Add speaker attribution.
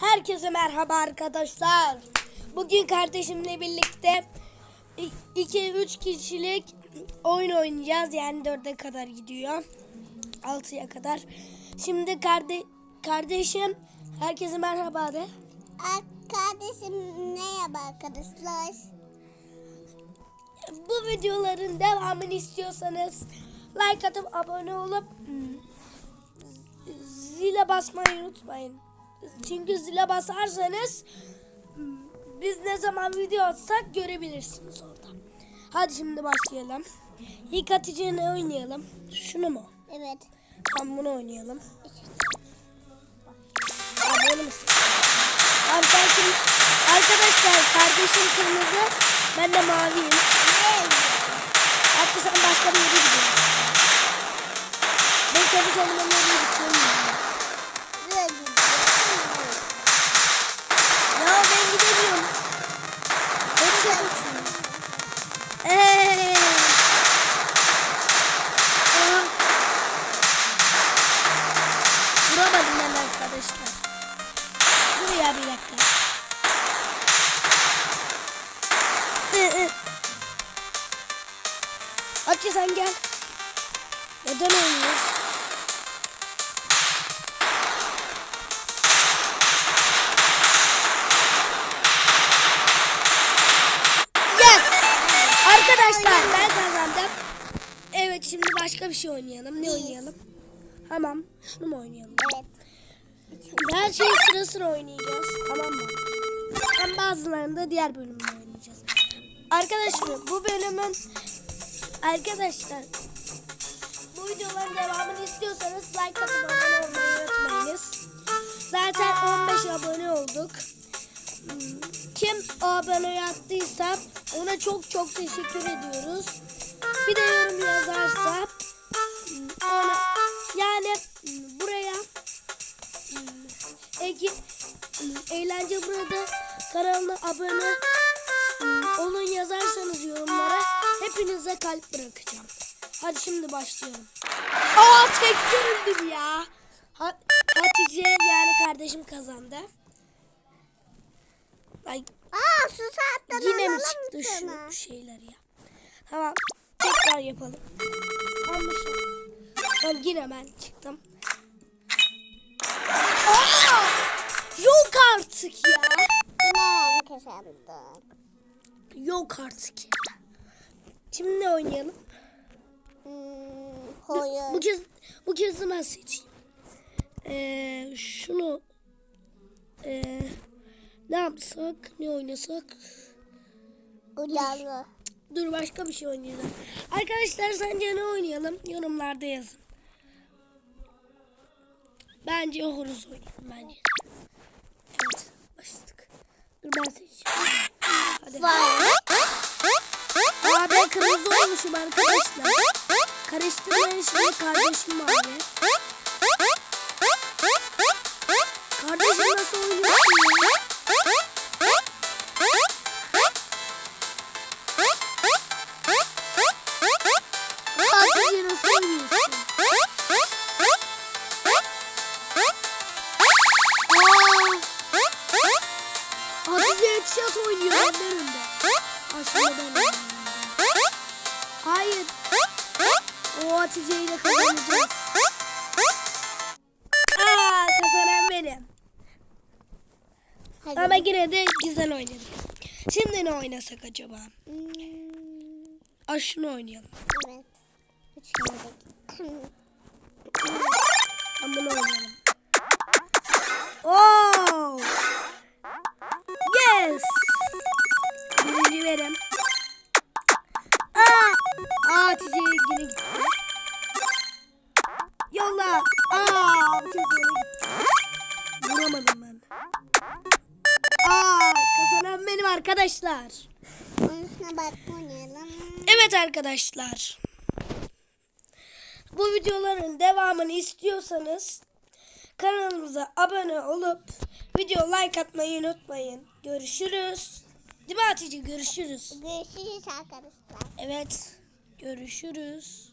Speaker 1: Herkese merhaba arkadaşlar. Bugün kardeşimle birlikte 2-3 kişilik oyun oynayacağız. Yani 4'e kadar gidiyor. 6'ya kadar. Şimdi karde kardeşim herkese merhaba de.
Speaker 2: Kardeşim merhaba arkadaşlar.
Speaker 1: Bu videoların devamını istiyorsanız like atıp abone olup hmm, zile basmayı unutmayın. Çünkü zile basarsanız biz ne zaman video atsak görebilirsiniz orada. Hadi şimdi başlayalım. İlk Hatice ne oynayalım? Şunu mu?
Speaker 2: Evet.
Speaker 1: Tamam bunu oynayalım. Abone misin? Abi sen kim? Arkadaşlar kardeşim kırmızı, ben de maviyim. Hatta sen başka bir yere gidiyorsun. Ben kendi kendime nereye gideceğim arkadaşlar. Dur ya bir dakika. Hatice sen gel. Neden oynuyoruz? Yes! Arkadaşlar ben kazandım. Evet şimdi başka bir şey oynayalım. Ne oynayalım? Tamam. Şunu mu oynayalım?
Speaker 2: Evet.
Speaker 1: Her şeyi sıra sıra oynayacağız. Tamam mı? Hem bazılarında diğer bölümde oynayacağız. Arkadaşlar bu bölümün arkadaşlar bu videoların devamını istiyorsanız like atıp abone olmayı unutmayınız. Zaten 15 abone olduk. Kim abone attıysa ona çok çok teşekkür ediyoruz. Bir de yorum yazarsa eğlence burada kanalına abone olun yazarsanız yorumlara hepinize kalp bırakacağım. Hadi şimdi başlayalım. Aa tek görüldüm ya. Ha- Hatice yani kardeşim kazandı. Ay,
Speaker 2: Aa su saatten
Speaker 1: yine mi çıktı
Speaker 2: sana.
Speaker 1: şu şeyler ya? Tamam tekrar yapalım. Tamam. Tamam yine ben çıktım. Yok artık ya.
Speaker 2: Ben kazandım.
Speaker 1: Yok artık ya. Şimdi ne oynayalım?
Speaker 2: Hmm,
Speaker 1: Bu
Speaker 2: hayır.
Speaker 1: kez bu kez de ben seçeyim. Ee, şunu ee, ne yapsak? Ne oynasak?
Speaker 2: Ucalı.
Speaker 1: Dur başka bir şey oynayalım. Arkadaşlar sence ne oynayalım? Yorumlarda yazın. Bence horoz oynayalım bence. Evet başladık. Dur ben seçeyim. Hadi.
Speaker 2: Var.
Speaker 1: Aa ben kırmızı olmuşum arkadaşlar. Karıştırmayın şimdi kardeşim mavi. Kardeşim nasıl oynuyorsun ya? Headshot oynuyor benden önde. Ben oynuyorum. Hayır. O Hatice ile kazanacağız. Aa kazanan benim.
Speaker 2: Hadi.
Speaker 1: Ama yine de güzel oynadık. Şimdi ne oynasak acaba?
Speaker 2: Hmm,
Speaker 1: Aa şunu oynayalım.
Speaker 2: evet. Üç
Speaker 1: Birinci verim. Aa! Aa Hatice yine gitti. Yolla. Aa Hatice yine gitti. Vuramadım ben. Aa kazanan benim arkadaşlar.
Speaker 2: Bak.
Speaker 1: Evet arkadaşlar. Bu videoların devamını istiyorsanız kanalımıza abone olup video like atmayı unutmayın. Görüşürüz. Değil mi Hatice? Görüşürüz.
Speaker 2: Görüşürüz arkadaşlar.
Speaker 1: Evet. Görüşürüz.